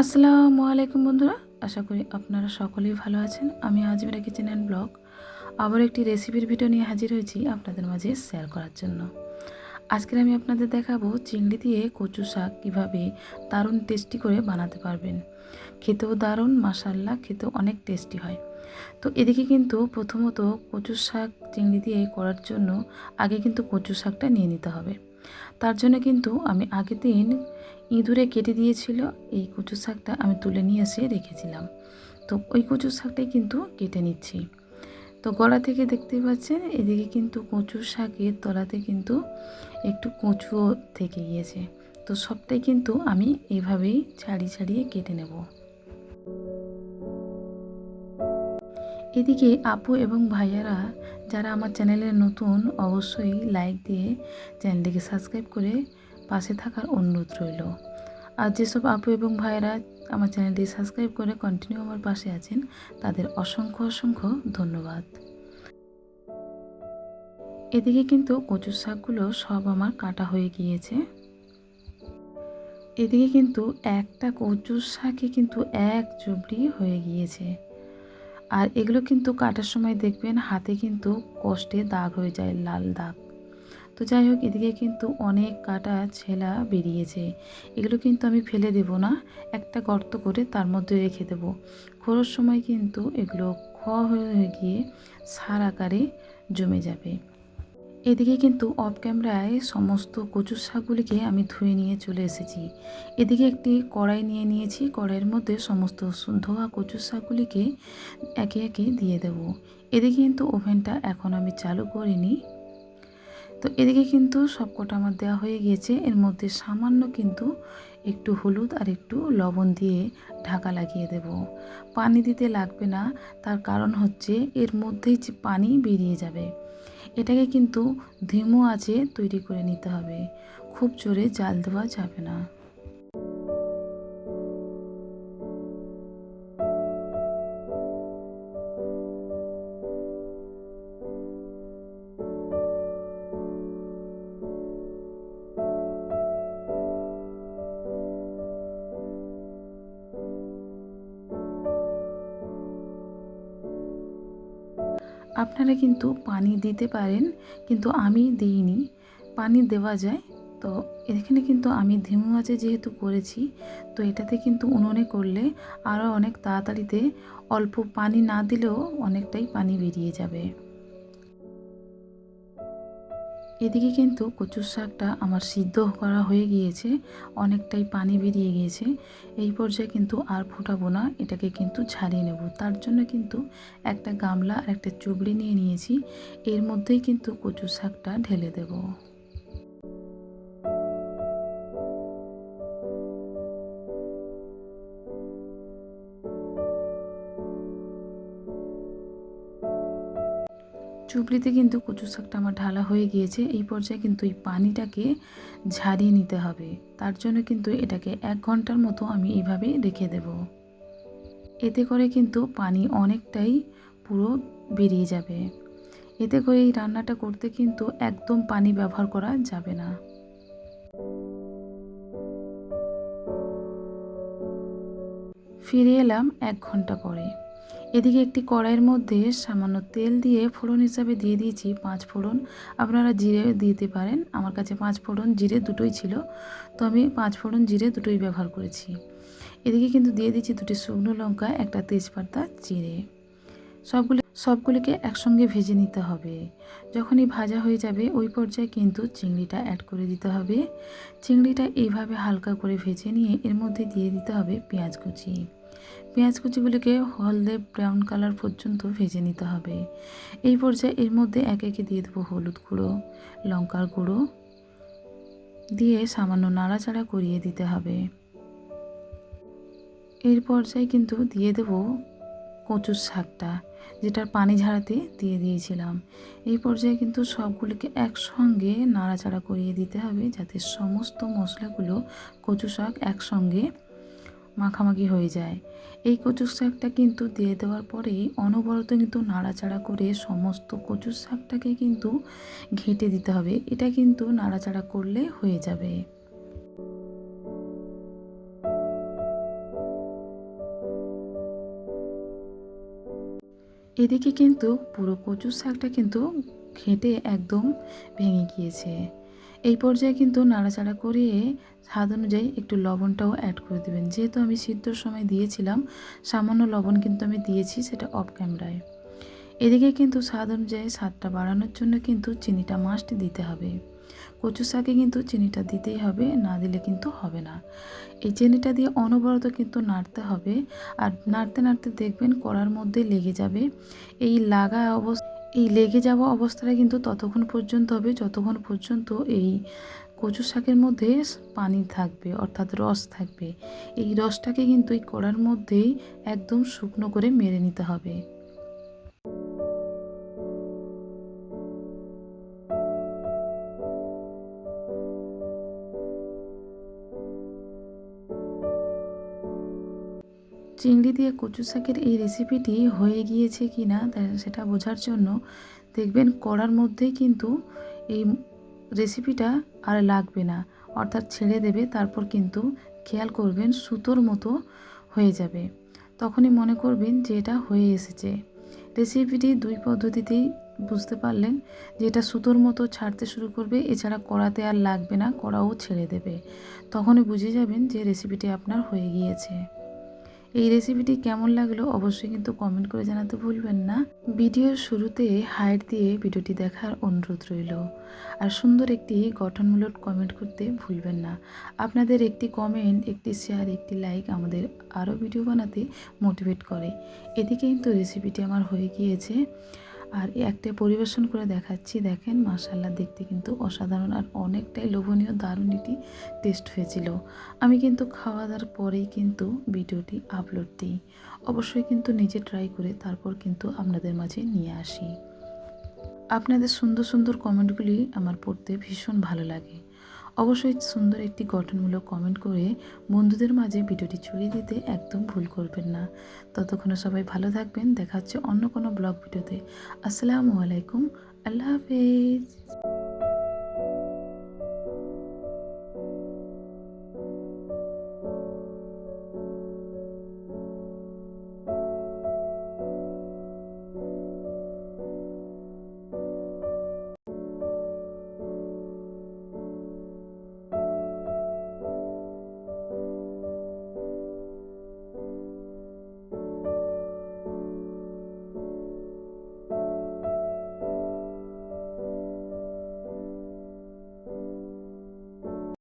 আসসালামু আলাইকুম বন্ধুরা, আশা করি আপনারা সকলেই ভালো আছেন। আমি আজমিরা কিচেন অ্যান্ড ব্লগ। আবার একটি রেসিপির ভিডিও নিয়ে হাজির হয়েছি আপনাদের মাঝে শেয়ার করার জন্য। আজকের আমি আপনাদের দেখাবো চিংড়ি দিয়ে কচু শাক কীভাবে দারুণ টেস্টি করে বানাতে পারবেন। খেতেও দারুণ মাসাল্লা খেতেও অনেক টেস্টি হয়। তো এদিকে কিন্তু প্রথমত কচু শাক চিংড়ি দিয়ে করার জন্য আগে কিন্তু কচু শাকটা নিয়ে নিতে হবে। তার জন্য কিন্তু আমি আগের দিন ইঁদুরে কেটে দিয়েছিল, এই কচু শাকটা আমি তুলে নিয়ে এসে রেখেছিলাম। তো ওই কচু শাকটাই কিন্তু কেটে নিচ্ছি। তো গলা থেকে দেখতে পাচ্ছেন, এদিকে কিন্তু কচু শাকের তলাতে কিন্তু একটু কচুও থেকে গিয়েছে। তো সবটাই কিন্তু আমি এইভাবেই ছাড়িয়ে ছাড়িয়ে কেটে নেব। এদিকে আপু এবং ভাইয়ারা, যারা আমার চ্যানেলে নতুন, অবশ্যই লাইক দিয়ে চ্যানেলটিকে সাবস্ক্রাইব করে পাশে থাকার অনুরোধ রইল। আর যেসব আপু এবং ভাইয়েরা আমার চ্যানেলটি সাবস্ক্রাইব করে কন্টিনিউ আমার পাশে আছেন, তাদের অসংখ্য অসংখ্য ধন্যবাদ। এদিকে কিন্তু কচু শাকগুলো সব আমার কাটা হয়ে গিয়েছে। এদিকে কিন্তু একটা কচু শাকে কিন্তু এক চুবড়ি হয়ে গিয়েছে। আর এগুলো কিন্তু কাটার সময় দেখবেন হাতে কিন্তু কষ্টে দাগ হয়ে যায়, লাল দাগ। তো যাই হোক, এদিকে কিন্তু অনেক কাটা ছেলা বেরিয়েছে। এগুলো কিন্তু আমি ফেলে দেব না, একটা গর্ত করে তার মধ্যে রেখে দেব। খোঁড়োর সময় কিন্তু এগুলো খ হয়ে গিয়ে সার আকারে জমে যাবে। এদিকে কিন্তু অফ ক্যামেরায় সমস্ত কচু শাকগুলিকে আমি ধুয়ে নিয়ে চলে এসেছি। এদিকে একটি কড়াই নিয়ে নিয়েছি, কড়াইয়ের মধ্যে সমস্ত ধোয়া কচু শাকগুলিকে একে একে দিয়ে দেব। এদিকে কিন্তু ওভেনটা এখন আমি চালু করিনি। তো এদিকে কিন্তু সবকটা আমার দেওয়া হয়ে গিয়েছে। এর মধ্যে সামান্য কিন্তু একটু হলুদ আর একটু লবণ দিয়ে ঢাকা লাগিয়ে দেব। পানি দিতে লাগবে না, তার কারণ হচ্ছে এর মধ্যেই যে পানি বেরিয়ে যাবে। এটাকে কিন্তু ধিমো আছে তৈরি করে নিতে হবে। খুব জোরে জাল দেওয়া যাবে না। আপনারা কিন্তু পানি দিতে পারেন, কিন্তু আমি দিইনি। পানি দেওয়া যায়। তো এখানে কিন্তু আমি ধিমু আঁচে যেহেতু করেছি, তো এটাতে কিন্তু উনুনে করলে আরও অনেক তাড়াতাড়িতে অল্প পানি না দিলেও অনেকটাই পানি বেরিয়ে যাবে। এদিকে কিন্তু কচুর শাকটা আমার সিদ্ধ করা হয়ে গিয়েছে, অনেকটাই পানি বেরিয়ে গিয়েছে। এই পর্যায়ে কিন্তু আর ফোটাবো না, এটাকে কিন্তু ছাড়িয়ে নেব। তার জন্য কিন্তু একটা গামলা আর একটা চুবড়ি নিয়ে নিয়েছি। এর মধ্যেই কিন্তু কচুর শাকটা ঢেলে দেবো। চুবড়িতে কিন্তু কচু শাকটা আমার ঢালা হয়ে গিয়েছে। এই পর্যায়ে কিন্তু এই পানিটাকে ঝারিয়ে নিতে হবে। তার জন্য কিন্তু এটাকে এক ঘণ্টার মতো আমি এইভাবে রেখে দেব। এতে করে কিন্তু পানি অনেকটাই পুরো বেরিয়ে যাবে। এতে করে এই রান্নাটা করতে কিন্তু একদম পানি ব্যবহার করা যাবে না। ফিরে এলাম এক ঘণ্টা পরে। এদিকে একটি কড়াইয়ের মধ্যে সামান্য তেল দিয়ে ফোড়ন হিসাবে দিয়ে দিয়েছি পাঁচ ফোড়ন। আপনারা জিরে দিতে পারেন। আমার কাছে পাঁচ ফোড়ন জিরে দুটোই ছিল। তো আমি পাঁচ ফোড়ন জিরে দুটোই ব্যবহার করেছি। এদিকে কিন্তু দিয়ে দিচ্ছি দুটি শুকনো লঙ্কা, একটা তেজপাতা, জিরে। সবগুলি, সবগুলিকে একসঙ্গে ভেজে নিতে হবে। যখনই ভাজা হয়ে যাবে, ওই পর্যায়ে কিন্তু চিংড়িটা অ্যাড করে দিতে হবে। চিংড়িটা এইভাবে হালকা করে ভেজে নিয়ে এর মধ্যে দিয়ে দিতে হবে পেঁয়াজ কুচি। পেঁয়াজ কুচিগুলিকে হলদে ব্রাউন কালার পর্যন্ত ভেজে নিতে হবে। এই পর্যায়ে এর মধ্যে এক একে দিয়ে দেবো হলুদ গুঁড়ো, লঙ্কার গুঁড়ো দিয়ে সামান্য নাড়াচাড়া করিয়ে দিতে হবে। এর পর্যায়ে কিন্তু দিয়ে দেব কচুর শাকটা, যেটার পানি ঝাড়াতে দিয়ে দিয়েছিলাম। এই পর্যায়ে কিন্তু সবগুলোকে একসঙ্গে নাড়াচাড়া করিয়ে দিতে হবে, যাতে সমস্ত মশলাগুলো কচু শাক একসঙ্গে মাখামাখি হয়ে যায়। এই কচুর শাকটা কিন্তু দিয়ে দেওয়ার পরেই অনবরত কিন্তু নাড়াচাড়া করে সমস্ত কচুর শাকটাকে কিন্তু ঘেঁটে দিতে হবে। এটা কিন্তু নাড়াচাড়া করলে হয়ে যাবে। এদিকে কিন্তু পুরো কচুর শাকটা কিন্তু ঘেঁটে একদম ভেঙে গিয়েছে। এই পর্যায়ে কিন্তু নাড়াচাড়া করিয়ে স্বাদ অনুযায়ী একটু লবণটাও অ্যাড করে দেবেন। যেহেতু আমি সিদ্ধর সময় দিয়েছিলাম, সামান্য লবণ কিন্তু আমি দিয়েছি সেটা অফ ক্যামেরায় এদিকে কিন্তু স্বাদ অনুযায়ী স্বাদটা বাড়ানোর জন্য কিন্তু চিনিটা মাস্ট দিতে হবে। কচু শাকে কিন্তু চিনিটা দিতেই হবে, না দিলে কিন্তু হবে না। এই চিনিটা দিয়ে অনবরত কিন্তু নাড়তে হবে। আর নাড়তে নাড়তে দেখবেন কড়ার মধ্যে লেগে যাবে। এই লাগা অবস্থা এই লেগে যাওয়া অবস্থাটা কিন্তু ততক্ষণ পর্যন্ত হবে, যতক্ষণ পর্যন্ত এই কচু শাকের মধ্যে পানি থাকবে, অর্থাৎ রস থাকবে। এই রসটাকে কিন্তু এই কড়ার মধ্যেই একদম শুকনো করে মেরে নিতে হবে। চিংড়ি দিয়ে কচু শাকের এই রেসিপিটি হয়ে গিয়েছে কি না সেটা বোঝার জন্য দেখবেন কড়ার মধ্যেই কিন্তু এই রেসিপিটা আর লাগবে না। অর্থাৎ ছেড়ে দেবে, তারপর কিন্তু খেয়াল করবেন সুতোর মতো হয়ে যাবে। তখনই মনে করবেন যে এটা হয়ে এসেছে। রেসিপিটি দুই পদ্ধতিতেই বুঝতে পারলেন যে এটা সুতোর মতো ছাড়তে শুরু করবে, এছাড়া কড়াতে আর লাগবে না, কড়াও ছেড়ে দেবে। তখনই বুঝে যাবেন যে রেসিপিটি আপনার হয়ে গিয়েছে। এই রেসিপিটি কেমন লাগল অবশ্যই কিন্তু কমেন্ট করে জানাতে ভুলবেন না। ভিডিওর শুরুতে হাইট দিয়ে ভিডিওটি দেখার অনুরোধ রইল। আর সুন্দর একটি গঠনমূলক কমেন্ট করতে ভুলবেন না। আপনাদের একটি কমেন্ট একটি শেয়ার একটি লাইক আমাদের আরও ভিডিও বানাতে মোটিভেট করে। এদিকে কিন্তু রেসিপিটি আমার হয়ে গিয়েছে। আর একটা পরিবেশন করে দেখাচ্ছি, দেখেন মাসাল্লা দেখতে কিন্তু অসাধারণ আর অনেকটাই লোভনীয় দারুণ এটি টেস্ট হয়েছিল। আমি কিন্তু খাওয়া দাওয়ার পরেই কিন্তু ভিডিওটি আপলোড দিই। অবশ্যই কিন্তু নিজে ট্রাই করে তারপর কিন্তু আপনাদের মাঝে নিয়ে আসি। আপনাদের সুন্দর সুন্দর কমেন্টগুলি আমার পড়তে ভীষণ ভালো লাগে। অবশ্যই সুন্দর একটি গঠনমূলক কমেন্ট করে বন্ধুদের মাঝে ভিডিওটি ছড়িয়ে দিতে একদম ভুল করবেন না। ততক্ষণে সবাই ভালো থাকবেন। দেখা হচ্ছে অন্য কোনো ব্লগ ভিডিওতে। আসসালামু আলাইকুম। আল্লাহ হাফেজ।